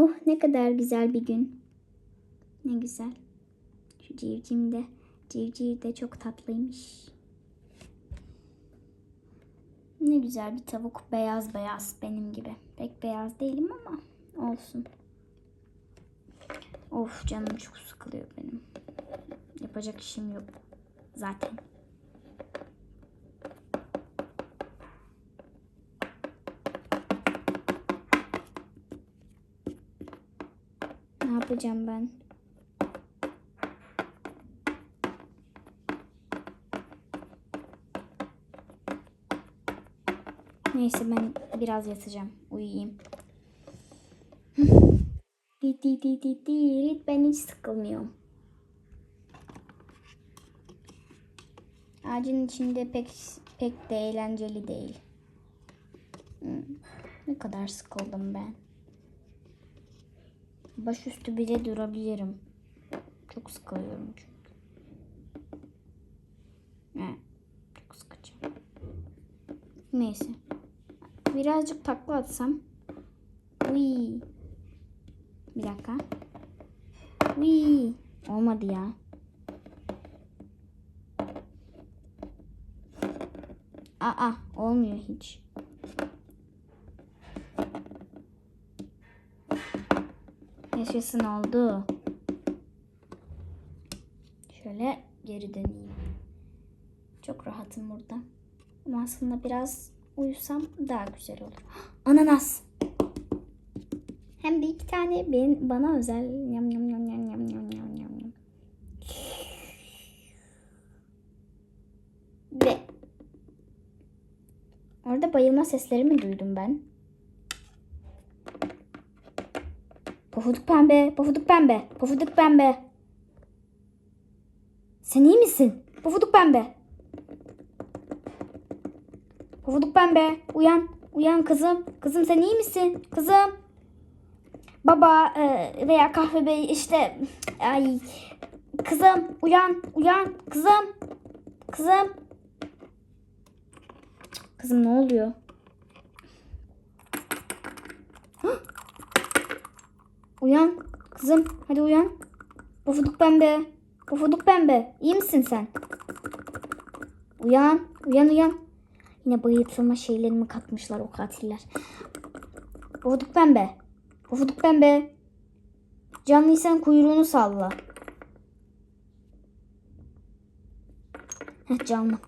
Oh ne kadar güzel bir gün. Ne güzel. Şu civciv de, civciv de çok tatlıymış. Ne güzel bir tavuk. Beyaz beyaz benim gibi. Pek beyaz değilim ama olsun. Of canım çok sıkılıyor benim. Yapacak işim yok zaten. Ne yapacağım ben? Neyse ben biraz yatacağım. Uyuyayım. Di di di di di. Ben hiç sıkılmıyorum. Ağacın içinde pek pek de eğlenceli değil. Hmm, Ne kadar sıkıldım ben. Başüstü bile durabilirim. Çok sıkılıyorum çünkü. Evet, çok sıkıcı. Neyse. Birazcık takla atsam. Uy. Bir dakika. Uy. Olmadı ya. Aa, olmuyor hiç. Yaşasın oldu. Şöyle geri döneyim. Çok rahatım burada. Ama aslında biraz uyusam daha güzel olur. Ananas. Hem de iki tane ben, bana özel. Yam yam yam yam yam yam yam yam. Ve orada bayılma sesleri mi duydum ben? Pofuduk pembe, pofuduk pembe, pofuduk pembe. Sen iyi misin? Pofuduk pembe. Pofuduk pembe, uyan, uyan kızım. Kızım sen iyi misin? Kızım. Baba e, veya kahve bey işte ay kızım uyan, uyan kızım. Kızım. Kızım ne oluyor? Uyan kızım hadi uyan. Pofuduk pembe. Pofuduk pembe. İyi misin sen? Uyan. Uyan uyan. Yine bayıltılma şeylerimi katmışlar o katiller. Pofuduk pembe. Pofuduk pembe. Canlıysan kuyruğunu salla. Heh canlı.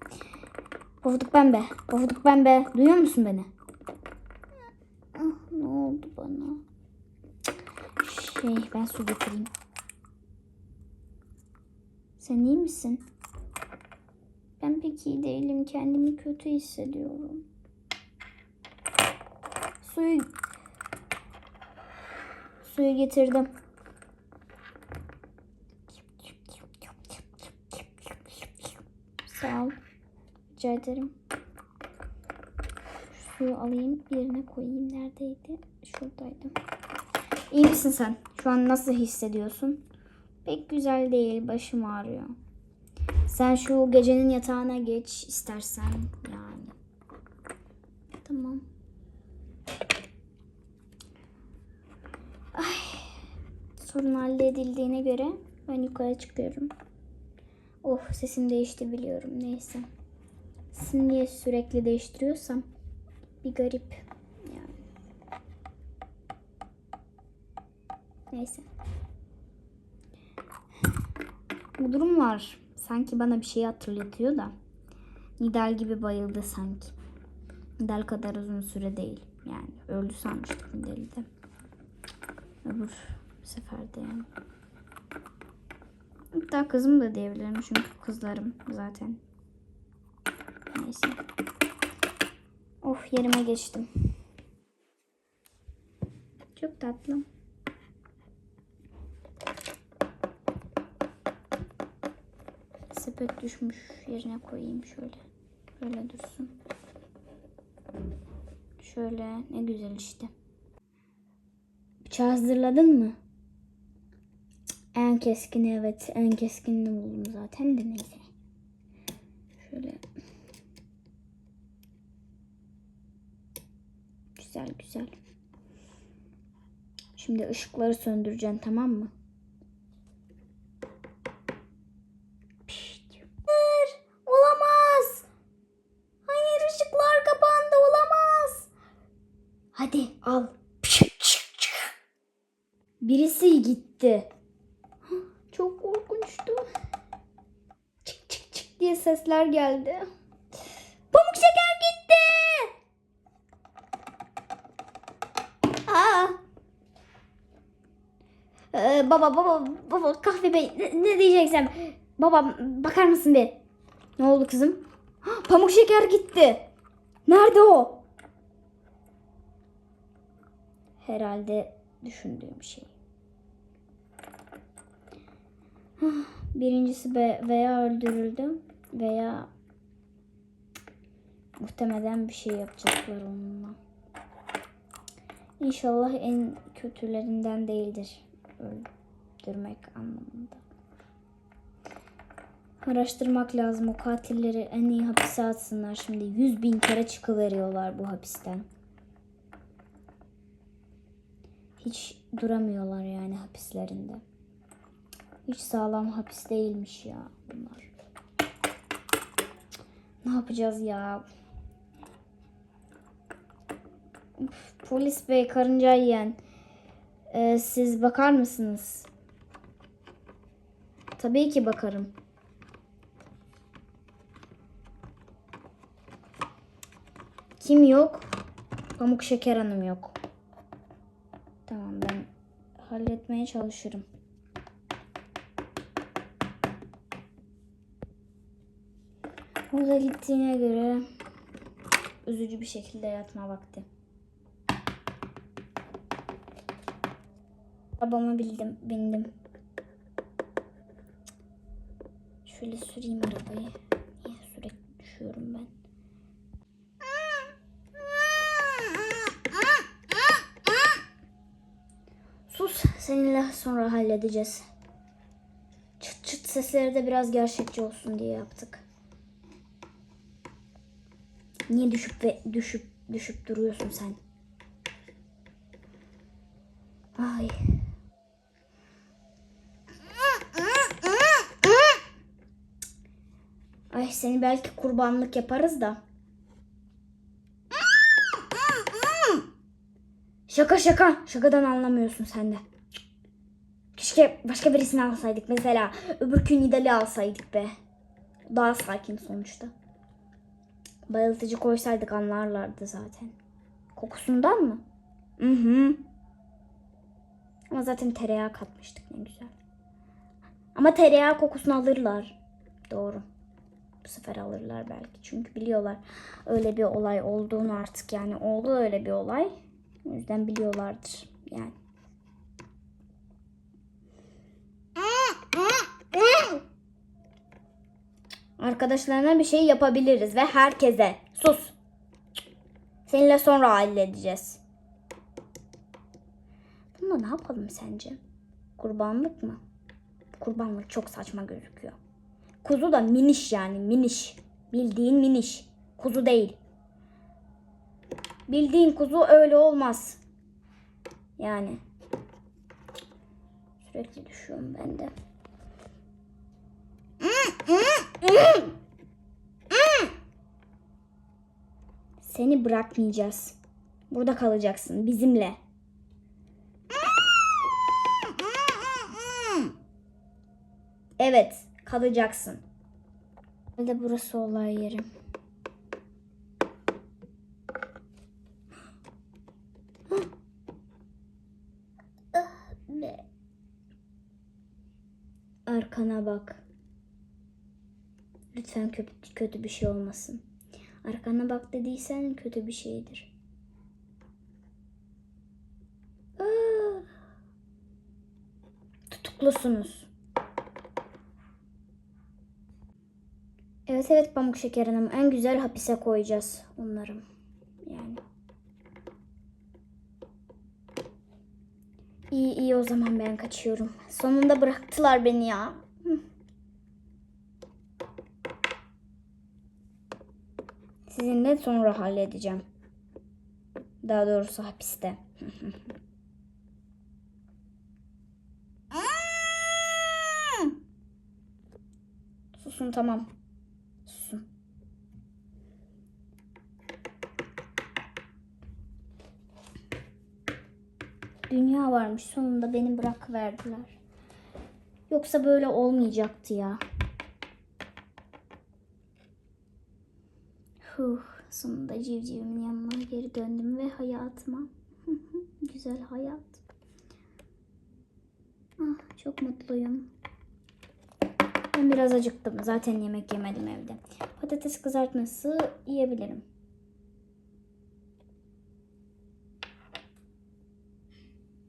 Pofuduk pembe. Pofuduk pembe. Duyuyor musun beni? Ah, ne oldu bana? Şey ben su getireyim. Sen iyi misin? Ben pek iyi değilim. Kendimi kötü hissediyorum. Suyu suyu getirdim. Sağ ol. Rica ederim. Şu suyu alayım yerine koyayım. Neredeydi? Şuradaydı. İyi misin sen? Şu an nasıl hissediyorsun? Pek güzel değil. Başım ağrıyor. Sen şu gecenin yatağına geç istersen yani. Tamam. Ay, sorun halledildiğine göre ben yukarı çıkıyorum. Oh sesim değişti biliyorum. Neyse. Sesini niye sürekli değiştiriyorsam bir garip. Yani. Neyse. Bu durum var. Sanki bana bir şey hatırlatıyor da. Nidal gibi bayıldı sanki. Nidal kadar uzun süre değil. Yani öldü sanmıştık Nidal'i de. Öbür seferde yani. Hatta kızım da diyebilirim çünkü kızlarım zaten. Neyse. Of yerime geçtim. Çok tatlı. Sepet düşmüş yerine koyayım şöyle. Böyle dursun. Şöyle ne güzel işte. Bıçağı hazırladın mı? En keskin evet. En keskinini buldum zaten de neyse. Şöyle. Güzel güzel. Şimdi ışıkları söndüreceksin tamam mı? Birisi gitti. Çok korkunçtu. Çık çık çık diye sesler geldi. Pamuk şeker gitti. Aa. Ee, baba baba baba kahve bey ne, ne diyeceksem. Baba bakar mısın bir? Ne oldu kızım? Pamuk şeker gitti. Nerede o? Herhalde düşündüğüm şey. Hah, Birincisi veya öldürüldü veya muhtemelen bir şey yapacaklar onunla. İnşallah en kötülerinden değildir. Öldürmek anlamında. Araştırmak lazım o katilleri en iyi hapise atsınlar şimdi. Yüz bin kere çıkıveriyorlar bu hapisten. Hiç duramıyorlar yani hapislerinde. Hiç sağlam hapis değilmiş ya bunlar. Ne yapacağız ya? Uf, polis bey karınca yiyen. Ee, siz bakar mısınız? Tabii ki bakarım. Kim yok? Pamuk Şeker Hanım yok. Tamam ben halletmeye çalışırım. O da gittiğine göre üzücü bir şekilde yatma vakti. Arabama bildim, bindim. Şöyle süreyim arabayı. Niye sürekli düşüyorum ben? Sus, seninle sonra halledeceğiz. Çıt çıt sesleri de biraz gerçekçi olsun diye yaptık. Niye düşüp ve düşüp düşüp duruyorsun sen? Ay. Ay seni belki kurbanlık yaparız da. Şaka şaka. Şakadan anlamıyorsun sen de. Keşke başka birisini alsaydık mesela. Öbürkü Nidal'i alsaydık be. Daha sakin sonuçta. Bayıltıcı koysaydık anlarlardı zaten. Kokusundan mı? Hı hı. Ama zaten tereyağı katmıştık ne güzel. Ama tereyağı kokusunu alırlar. Doğru. Bu sefer alırlar belki. Çünkü biliyorlar öyle bir olay olduğunu artık yani oldu öyle bir olay. O yüzden biliyorlardır yani. Arkadaşlarına bir şey yapabiliriz ve herkese. Sus. Seninle sonra halledeceğiz. Bunda ne yapalım sence? Kurbanlık mı? Kurbanlık çok saçma gözüküyor. Kuzu da miniş yani miniş. Bildiğin miniş. Kuzu değil. Bildiğin kuzu öyle olmaz. Yani. Sürekli düşüyorum ben de. Seni bırakmayacağız. Burada kalacaksın bizimle. Evet, kalacaksın. Herhalde burası olay yeri. Arkana bak. Lütfen kötü, kötü bir şey olmasın. Arkana bak dediysen kötü bir şeydir. Aa! Tutuklusunuz. Evet evet Pamuk Şeker Hanım. En güzel hapise koyacağız onları. Yani. İyi iyi o zaman ben kaçıyorum. Sonunda bıraktılar beni ya. Sizinle sonra halledeceğim. Daha doğrusu hapiste. Susun tamam. Susun. Dünya varmış. Sonunda beni bırakıverdiler. Yoksa böyle olmayacaktı ya. Huh, sonunda civcivimin yanına geri döndüm ve hayatıma. Güzel hayat. Ah, çok mutluyum. Ben biraz acıktım. Zaten yemek yemedim evde. Patates kızartması yiyebilirim.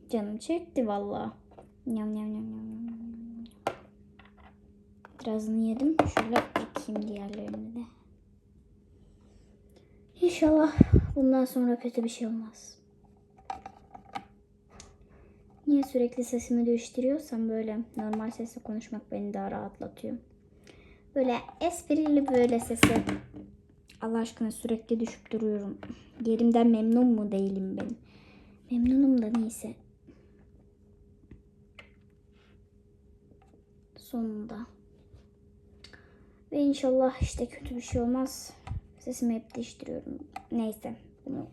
Canım çekti valla. Yam yam yam yam yam. Birazını yedim. Şöyle ekeyim diğerlerini de. İnşallah bundan sonra kötü bir şey olmaz. Niye sürekli sesimi değiştiriyorsam böyle normal sesle konuşmak beni daha rahatlatıyor. Böyle esprili böyle sesi. Allah aşkına sürekli düşüp duruyorum. Yerimden memnun mu değilim ben? Memnunum da neyse. Sonunda. Ve inşallah işte kötü bir şey olmaz. Sesimi hep değiştiriyorum. Neyse. Bunu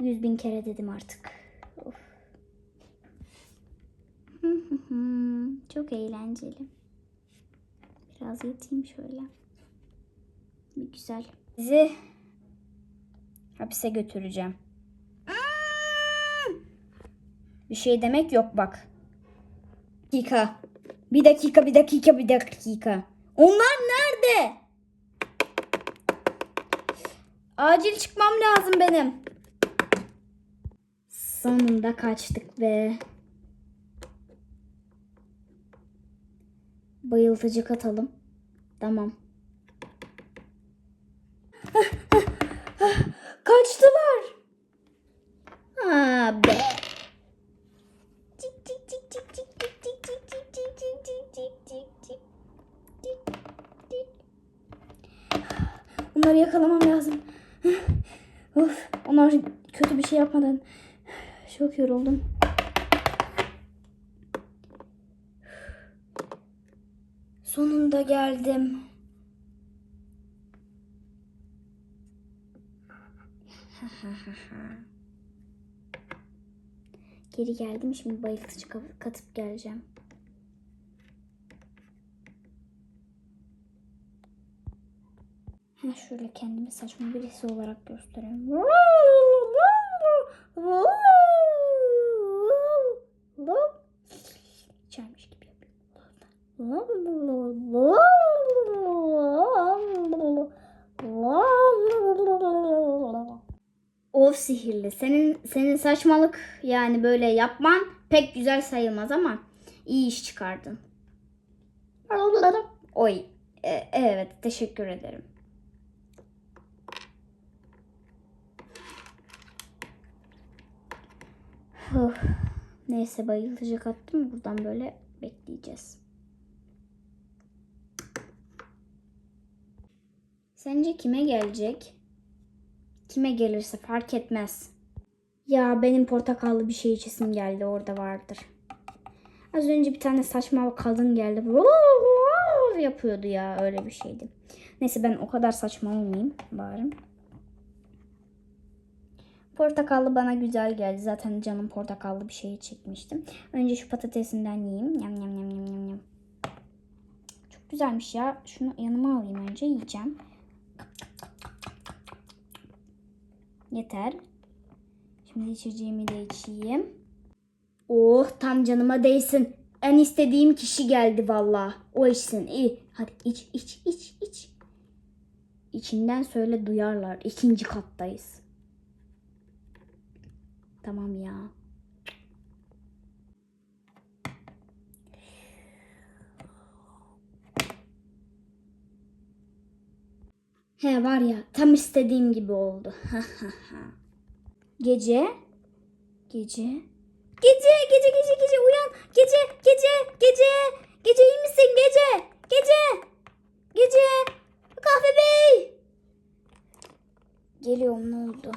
yüz bin kere dedim artık. Of. Çok eğlenceli. Biraz yatayım şöyle. Bir güzel. Sizi hapise götüreceğim. Bir şey demek yok bak. Dakika. Bir dakika, bir dakika, bir dakika. Onlar nerede? Acil çıkmam lazım benim. Sonunda kaçtık be. Bayıltıcı katalım. Tamam. Kaçtılar. Ha be. Bunları yakalamam lazım. Of, onlar kötü bir şey yapmadan çok yoruldum. Sonunda geldim. Geri geldim şimdi bayıltıcı ka- katıp geleceğim. Ha şöyle kendimi saçma birisi olarak göstereyim. İçermiş gibi yapıyorum. Of sihirli. Senin senin saçmalık yani böyle yapman pek güzel sayılmaz ama iyi iş çıkardın. Oy. e, evet teşekkür ederim. Huh. Neyse bayıltıcı kattım. Buradan böyle bekleyeceğiz. Sence kime gelecek? Kime gelirse fark etmez. Ya benim portakallı bir şey içesim geldi orada vardır. Az önce bir tane saçma kadın geldi. Yapıyordu ya öyle bir şeydi. Neyse ben o kadar saçma olmayayım bari. Portakallı bana güzel geldi. Zaten canım portakallı bir şey çekmiştim. Önce şu patatesinden yiyeyim. Yam yam yam yam yam yam. Çok güzelmiş ya. Şunu yanıma alayım önce yiyeceğim. Yeter. Şimdi içeceğimi de içeyim. Oh tam canıma değsin. En istediğim kişi geldi valla. O içsin. İyi. Hadi iç iç iç iç. İçinden söyle duyarlar. İkinci kattayız. Tamam ya. He var ya tam istediğim gibi oldu. gece. Gece. Gece gece gece gece uyan. Gece gece gece. Gece iyi misin gece? Gece. Gece. Kahve bey. Geliyorum ne oldu?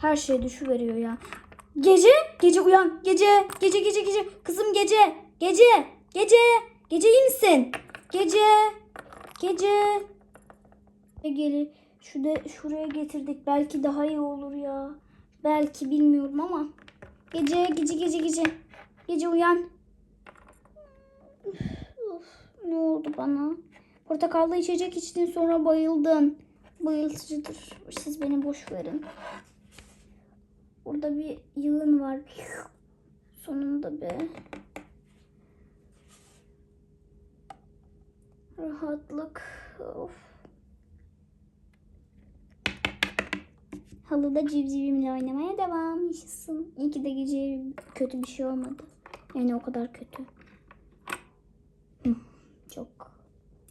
Her şey düşüveriyor ya. Gece, gece uyan. Gece, gece, gece, gece. Kızım gece, gece, gece. Gece iyi misin? Gece, gece. Geli, şurada, şuraya getirdik. Belki daha iyi olur ya. Belki bilmiyorum ama. Gece, gece, gece, gece. Gece uyan. Of, ne oldu bana? Portakallı içecek içtin sonra bayıldın. Bayıltıcıdır. Siz beni boş verin. Burada bir yığın var. Sonunda be. Rahatlık. Of. Halıda civcivimle oynamaya devam. Yaşasın. İyi ki de gece kötü bir şey olmadı. Yani o kadar kötü. Çok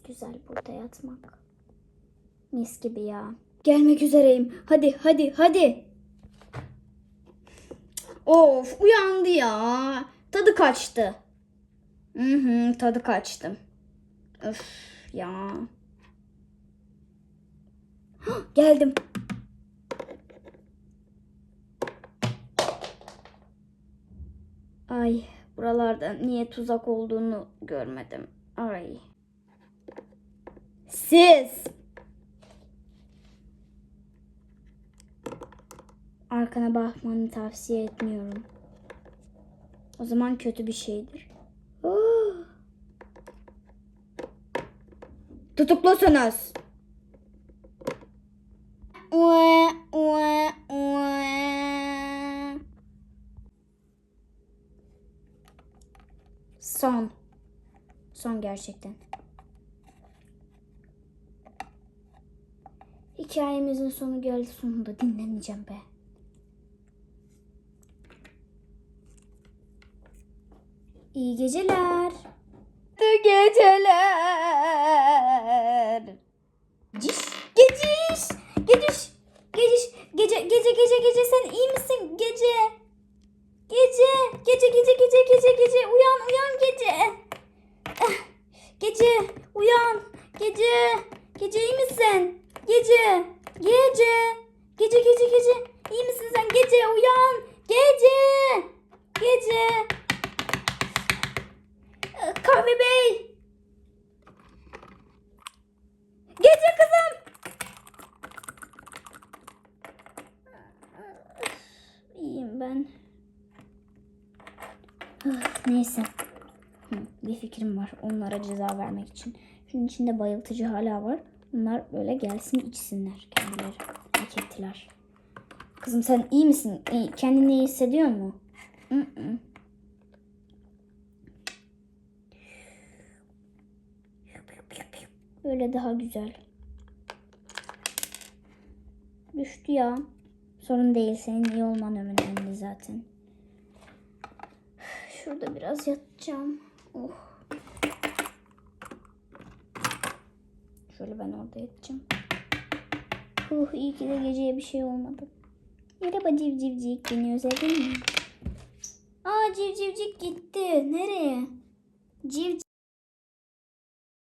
güzel burada yatmak. Mis gibi ya. Gelmek üzereyim. Hadi hadi hadi. Of uyandı ya. Tadı kaçtı. Hı hı tadı kaçtı. Öf ya. Hah, Geldim. Ay buralarda niye tuzak olduğunu görmedim. Ay. Siz. Arkana bakmanı tavsiye etmiyorum. O zaman kötü bir şeydir. Oh. Tutuklusunuz. Son. Son gerçekten. Hikayemizin sonu geldi sonunda dinlemeyeceğim be. İyi geceler. İyi geceler. Ciş, geciş, geciş, geciş, gece, gece, gece, gece sen iyi misin? Gece, gece, gece, gece, gece, gece, gece, uyan, uyan gece. Ah, Gece, uyan, gece, gece iyi misin? Gece, gece, gece, gece, gece, iyi misin sen? Gece, uyan, gece, gece. Kahve Bey. Gece kızım. İyiyim ben. Ah, Neyse. Bir fikrim var onlara ceza vermek için. Şunun içinde bayıltıcı hala var. Bunlar böyle gelsin içsinler kendileri. Hak ettiler. Kızım sen iyi misin? İyi- Kendini iyi hissediyor mu? Hı hı. Böyle daha güzel. Düştü ya. Sorun değil. Senin iyi olman önemli zaten. Şurada biraz yatacağım. Oh. Şöyle ben orada yatacağım. Uh, iyi ki de geceye bir şey olmadı. Merhaba civcivcik. Beni özledin mi? Aa civcivcik gitti. Nereye? Civ